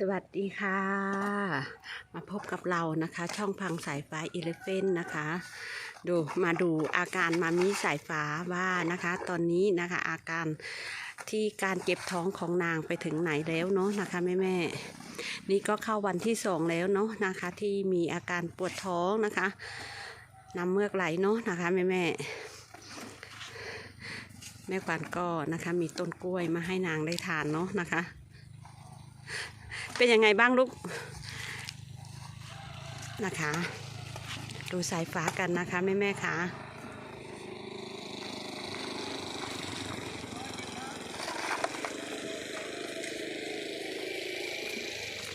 สวัสดีค่ะ มาพบกับเรานะคะ ช่องพังสายฟ้าอีเลฟเฟนนะคะ ดูมาดูอาการมามีสายฟ้าว่านะคะ ตอนนี้นะคะอาการที่การเก็บท้องของนางไปถึงไหนแล้วเนาะนะคะแม่แม่นี่ก็เข้าวันที่สองแล้วเนาะนะคะ ที่มีอาการปวดท้องนะคะน้ำเมือกไหลเนาะนะคะแม่แม่แม่ขวัญก็นะคะมีต้นกล้วยมาให้นางได้ทานเนาะนะคะ เป็นยังไงบ้างลูกนะคะ ดูสายฟ้ากันนะคะแม่แม่คะ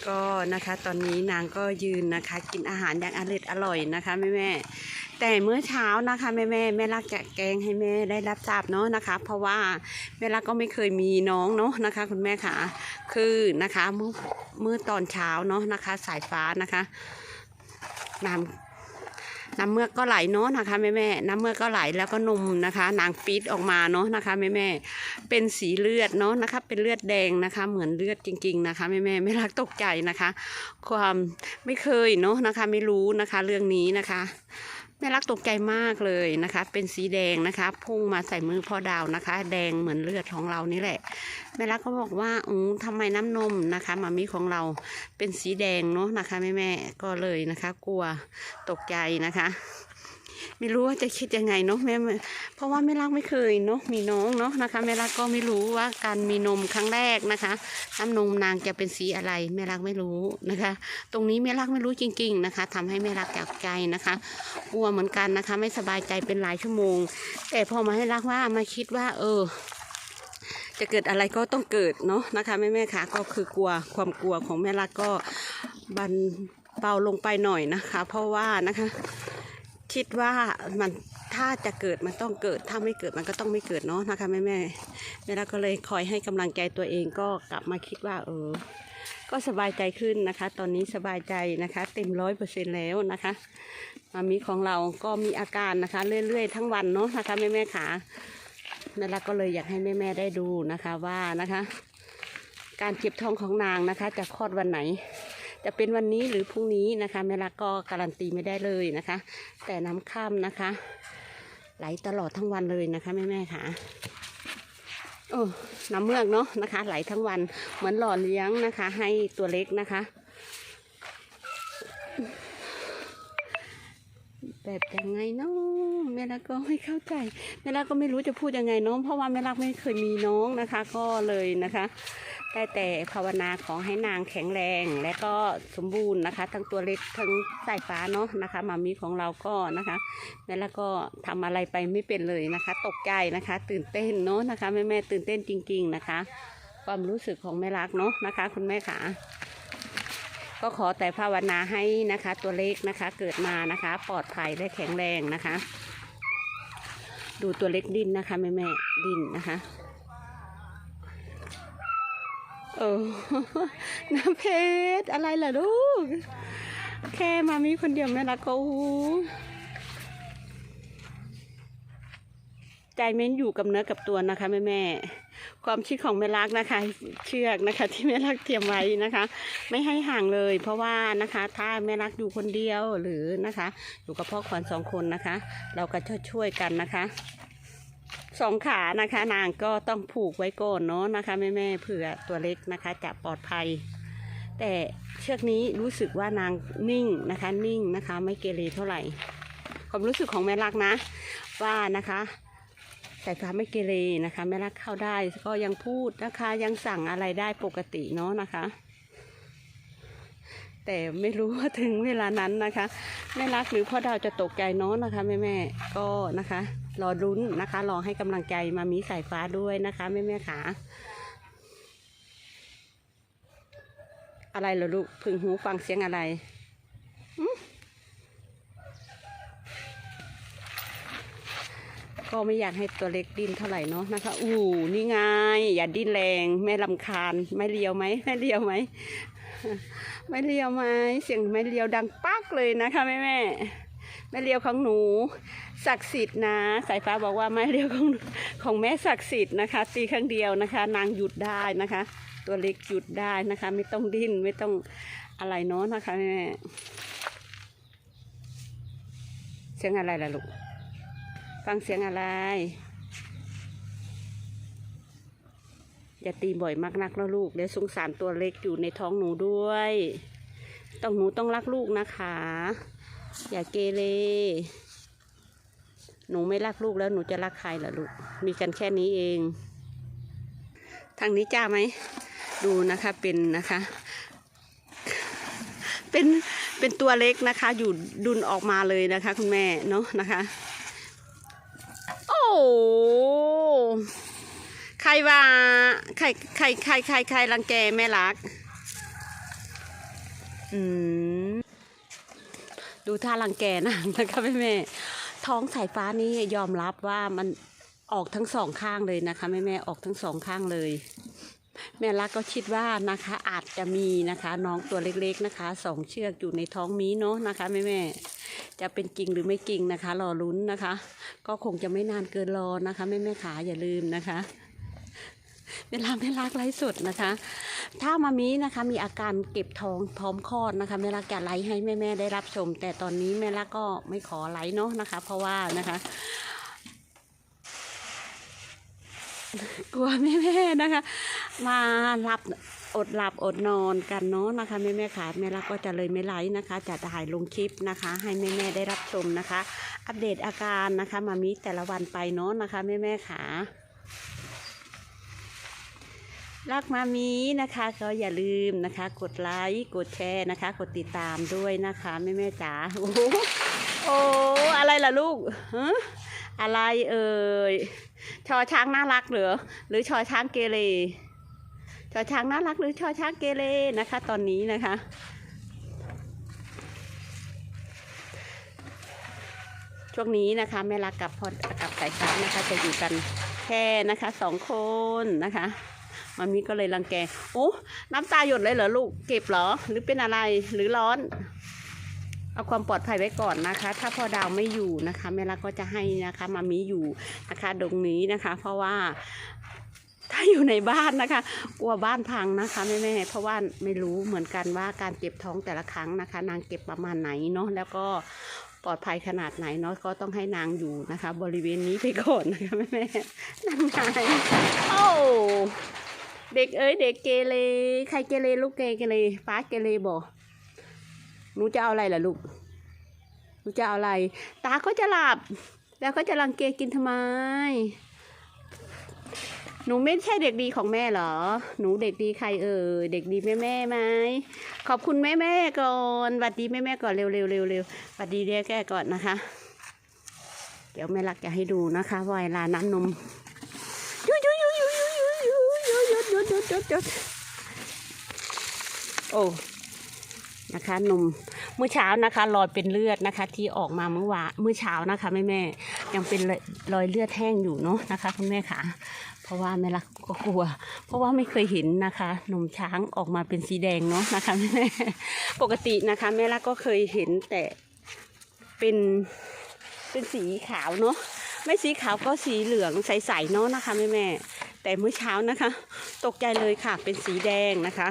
ก็นะคะตอนนี้นางก็ยืนนะคะ กินอาหารอย่างอร่อยอร่อยนะคะแม่แม่ แต่เมื่อเช้านะคะแม่แม่แม่รักจะแกงให้แม่ได้รับทราบเนาะนะคะ เพราะว่าแม่รักก็ไม่เคยมีน้องเนาะนะคะ คุณแม่ค่ะ คือนะคะเมื่อเมื่อตอนเช้าเนาะนะคะ สายฟ้านะคะน้ำน้ำเมือกก็ไหลเนาะนะคะแม่แม่น้ำเมือกก็ไหลแล้วก็นมนะคะ นางปี๊ดออกมาเนาะนะคะแม่แม่เป็นสีเลือดเนาะนะคะ เป็นเลือดแดงนะคะ เหมือนเลือดจริง ๆนะคะแม่แม่ไม่รักตกใจนะคะ ความไม่เคยเนาะนะคะ ไม่รู้นะคะ เรื่องนี้นะคะ แม่รักตกใจมากเลยนะคะ เป็นสีแดงนะคะ พุ่งมาใส่มือพ่อดาวนะคะ แดงเหมือนเลือดของเรานี่แหละ แม่รักก็บอกว่าอืมทำไมน้ำนมนะคะมามีของเราเป็นสีแดงเนาะนะคะแม่แม่ก็เลยนะคะ กลัวตกใจนะคะ ไม่รู้ว่าจะคิดยังไงเนาะแม่เพราะว่าแม่รักไม่เคยเนาะมีน้องเนาะนะคะแม่รักก็ไม่รู้ว่าการมีนมครั้งแรกนะคะน้ำนมนางจะเป็นสีอะไรแม่รักไม่รู้นะคะ ตรงนี้แม่รักไม่รู้จริง ๆนะคะทำให้แม่รักจากใจนะคะกลัวเหมือนกันนะคะ ไม่สบายใจเป็นหลายชั่วโมง แต่พอมาให้รักว่ามาคิดว่า เออจะเกิดอะไรก็ต้องเกิดเนาะนะคะแม่แม่ๆคะก็คือกลัวความกลัวของแม่รักก็บันเบาลงไปหน่อยนะคะ เพราะว่านะคะ คิดว่ามันถ้าจะเกิดมันต้องเกิด ถ้าไม่เกิดมันก็ต้องไม่เกิดเนาะนะคะแม่แม่แม่รักก็เลยคอยให้กำลังใจตัวเองก็กลับมาคิดว่า เออ ก็สบายใจขึ้นนะคะ ตอนนี้สบายใจนะคะ เต็มร้อยเปอร์เซ็นแล้วนะคะมามีของเราก็มีอาการนะคะ เรื่อยๆทั้งวันเนาะนะคะแม่แม่ขาแม่รักก็เลยอยากให้แม่แม่ได้ดูนะคะว่านะคะ การเก็บท้องของนางนะคะ จะคลอดวันไหน จะเป็นวันนี้หรือพรุ่งนี้นะคะแม่รักก็การันตีไม่ได้เลยนะคะ แต่น้ำข้ามนะคะ ไหลตลอดทั้งวันเลยนะคะแม่แม่ๆค่ะโอ้น้ำเมือกเนาะนะคะ ไหลทั้งวันเหมือนหล่อเลี้ยงนะคะ ให้ตัวเล็กนะคะแบบยังไงเนาะแม่รักก็ไม่เข้าใจแม่รักก็ไม่รู้จะพูดยังไงเนาะเพราะว่าแม่รักไม่เคยมีน้องนะคะ ก็เลยนะคะ ได้แต่ภาวนาขอให้นางแข็งแรง และก็สมบูรณ์นะคะ ทั้งตัวเล็กทั้งสายฟ้าเนาะนะคะมามีของเราก็นะคะแม่รักก็ทำอะไรไปไม่เป็นเลยนะคะ ตกใจนะคะ ตื่นเต้นเนาะนะคะแม่แม่ตื่นเต้นจริง ๆนะคะ ความรู้สึกของแม่รักเนาะนะคะ คุณแม่ขาก็ขอแต่ภาวนาให้นะคะ ตัวเล็กนะคะเกิดมานะคะ ปลอดภัยและแข็งแรงนะคะ ดูตัวเล็กดิ้นนะคะแม่แม่ดิ้นนะคะ เออน้ำเพชรอะไรล่ะลูก แค่มามีคนเดียวแม่ละก็โอ้โหใจเม้นอยู่กับเนื้อกับตัวนะคะแม่แม่ความคิดของแม่รักนะคะ เชือกนะคะ ที่แม่รักเตรียมไว้นะคะ ไม่ให้ห่างเลย เพราะว่านะคะ ถ้าแม่รักอยู่คนเดียวหรือนะคะ อยู่กับพ่อขวัญสองคนนะคะ เราก็จะช่วยกันนะคะ สองขานะคะ นางก็ต้องผูกไว้ก่อนเนาะนะคะแม่แม่เผื่อตัวเล็กนะคะจะปลอดภัย แต่เชือกนี้รู้สึกว่านางนิ่งนะคะ นิ่งนะคะ ไม่เกเรเท่าไหร่ ความรู้สึกของแม่รักนะ ว่านะคะสายฟ้าไม่เกเรนะคะแม่รักเข้าได้ก็ยังพูดนะคะ ยังสั่งอะไรได้ปกติเนาะนะคะ แต่ไม่รู้ว่าถึงเวลานั้นนะคะแม่รักหรือพ่อดาวจะตกใจเนาะนะคะแม่แม่ก็นะคะ รอรุ้นนะคะ รอให้กำลังใจมามีสายฟ้าด้วยนะคะแม่แม่ขาอะไรเหรอลูกพึงหูฟังเสียงอะไรก็ไม่อยากให้ตัวเล็กดิ้นเท่าไหร่เนาะนะคะ อู้นี่ไงอย่าดิ้นแรงแม่ลำคาญไม่เลียวไหมไม่เลียวไหมไม่เลียวไหมเสียงไม่เลียวดังปักเลยนะคะแม่แม่ๆไม่เลียวของหนู ศักดิ์สิทธิ์นะ สายฟ้าบอกว่าไม่เลียวของของแม่ศักดิ์สิทธิ์นะคะ ตีครั้งเดียวนะคะ นางหยุดได้นะคะ ตัวเล็กหยุดได้นะคะ ไม่ต้องดิ้นไม่ต้องอะไรเนาะนะคะแม่เสียงอะไรล่ะลูกฟังเสียงอะไร อย่าตีบ่อยมากนักแล้วลูกเดี๋ยวสงสารตัวเล็กอยู่ในท้องหนูด้วย ต้องหนูต้องรักลูกนะคะ อย่าเกเร หนูไม่รักลูกแล้วหนูจะรักใครล่ะลูก มีกันแค่นี้เอง ทางนี้จ้าไหม ดูนะคะเป็นนะคะ เป็นเป็นตัวเล็กนะคะ อยู่ดุนออกมาเลยนะคะ คุณแม่เนาะนะคะ โอ้ใครว่าใครใครใครใครใครรังแกแม่รัก อืม ดูท่ารังแกนางนะคะแม่แม่ ท้องสายฟ้านี้ยอมรับว่ามันออกทั้งสองข้างเลยนะคะแม่แม่ออกทั้งสองข้างเลย แม่รักก็คิดว่านะคะอาจจะมีนะคะน้องตัวเล็กๆนะคะสองเชือกอยู่ในท้องมีเนาะนะคะแม่แม่จะเป็นจริงหรือไม่จริงนะคะ รอลุ้นนะคะ ก็คงจะไม่นานเกินรอนะคะแม่แม่ขาอย่าลืมนะคะ เวลาแม่รักไลฟ์สดนะคะ ถ้ามามีนะคะ มีอาการเก็บท้องพร้อมคลอดนะคะแม่รักจะไลฟ์ให้แม่แม่ๆได้รับชม แต่ตอนนี้แม่รักก็ไม่ขอไลฟ์เนาะนะคะ เพราะว่านะคะกลัวแม่แม่ๆนะคะ มาหลับอดหลับอดนอนกันเนาะนะคะแม่แม่ขาแม่รักก็จะเลยไม่ไลฟ์นะคะ จะถ่ายลงคลิปนะคะ ให้แม่แม่ได้รับชมนะคะ อัปเดตอาการนะคะมามีแต่ละวันไปเนาะนะคะแม่แม่ขา รักมามีนะคะก็อย่าลืมนะคะ กดไลค์กดแชร์นะคะ กดติดตามด้วยนะคะแม่แม่จ๋าโอ้โหโอ้อะไรล่ะลูกอะไรเอ่ยชอช้างน่ารักหรือหรือชอช้างเกเรชอช้างน่ารักหรือชอช้างเกเรนะคะ ตอนนี้นะคะช่วงนี้นะคะแม่รักกับพอกับสายฟ้านะคะจะอยู่กันแค่นะคะสองคนนะคะ มามีก็เลยรังแก โอ้น้ำตาหยดเลยเหรอลูก เก็บเหรอ หรือเป็นอะไร หรือร้อน เอาความปลอดภัยไว้ก่อนนะคะ ถ้าพ่อดาวไม่อยู่นะคะแม่รักก็จะให้นะคะ มามีอยู่นะคะตรงนี้นะคะ เพราะว่าถ้าอยู่ในบ้านนะคะ กลัวบ้านพังนะคะแม่แม่เพราะว่าไม่รู้เหมือนกันว่าการเก็บท้องแต่ละครั้งนะคะ นางเก็บประมาณไหนเนาะแล้วก็ปลอดภัยขนาดไหนเนาะก็ต้องให้นางอยู่นะคะ บริเวณนี้ไปก่อนนะคะแม่แม่นั่นไงโอ้ เด็กเอ้ยเด็กเกเรใครเกเรลูกเกเกเรป้าเกเรบอกหนูจะเอาอะไรล่ะลูกหนูจะเอาอะไร ตาก็จะหลับ แล้วก็จะรังเกกินทำไม หนูไม่ใช่เด็กดีของแม่เหรอ หนูเด็กดีใครเอ่ยเด็กดีแม่แม่ไหมขอบคุณแม่แม่ก่อนหวัดดีแม่แม่ก่อนเร็วเร็วเร็วเร็วหวัดดีเรียกแกก่อนนะคะ เดี๋ยวแม่รักจะให้ดูนะคะว่าเวลาน้ำนม ยุยยุยยุยยุยยุยโอ้นะคะนมเมื่อเช้านะคะรอยเป็นเลือดนะคะ ที่ออกมาเมื่อวานเมื่อเช้านะคะแม่แม่ยังเป็นรอยเลือดแห้งอยู่เนาะนะคะคุณแม่ค่ะเพราะว่าแม่รักก็กลัว เพราะว่าไม่เคยเห็นนะคะ นมช้างออกมาเป็นสีแดงเนาะนะคะแม่แม่ปกตินะคะแม่รักก็เคยเห็นแต่เป็นเป็นสีขาวเนาะไม่สีขาวก็สีเหลืองใสๆเนาะนะคะแม่แม่ แต่เมื่อเช้านะคะ ตกใจเลยค่ะเป็นสีแดงนะคะ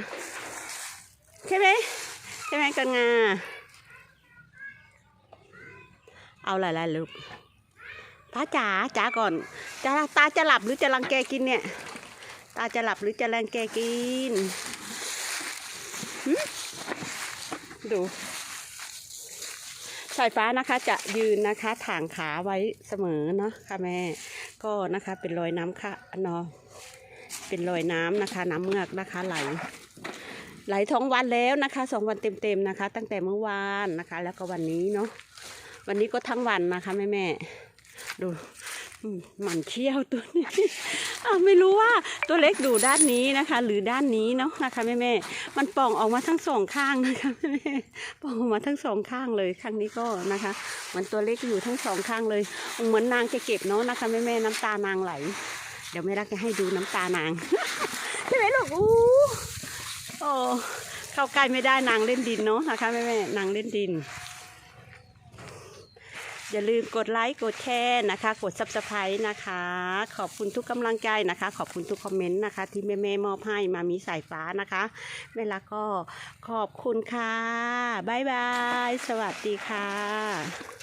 ใช่ไหมใช่ไหมกันงาเอาหลายๆลูกป้าจ๋าจ๋าก่อนจ๋าตาจะหลับหรือจะรังแกกินเนี่ย ตาจะหลับหรือจะรังแกกินดู สายฟ้านะคะจะยืนนะคะถ่างขาไว้เสมอเนาะค่ะแม่ ก็นะคะเป็นรอยน้ำค่ะเนาะเป็นรอยน้ำนะคะ น้ำเมือกนะคะไหลไหลท้องวันแล้วนะคะสองวันเต็มๆนะคะ ตั้งแต่เมื่อวานนะคะ แล้วก็วันนี้เนาะวันนี้ก็ทั้งวันนะคะแม่แม่ดูมหมันเขี้ยวตัวนี้ ไม่รู้ว่าตัวเล็กดูด้านนี้นะคะ หรือด้านนี้เนาะนะคะแม่แม่มันป่องออกมาทั้งสองข้างนะคะแม่แม่ป่องออกมาทั้งสองข้างเลยข้างนี้ก็นะคะมือนตัวเล็กอยู่ทั้งสองข้างเลย เหมือนนางจะเก็บเนาะนะคะแม่แม่น้ำตานางไหล เดี๋ยวแม่รักจะให้ดูน้ำตานางใช่ไหมลูกอู้โอ้เข้าใกล้ไม่ได้นางเล่นดินเนาะนะคะแม่แม่นางเล่นดิน อย่าลืมกดไลค์กดแชร์นะคะ กด s u b สไครต์นะคะ ขอบคุณทุกกำลังใจนะคะ ขอบคุณทุกคอมเมนต์นะคะ ที่แม่แม่มอบให้มามีสายฟ้านะคะแม่ลักก็ขอบคุณค่ะบ๊ายบาย สวัสดีค่ะ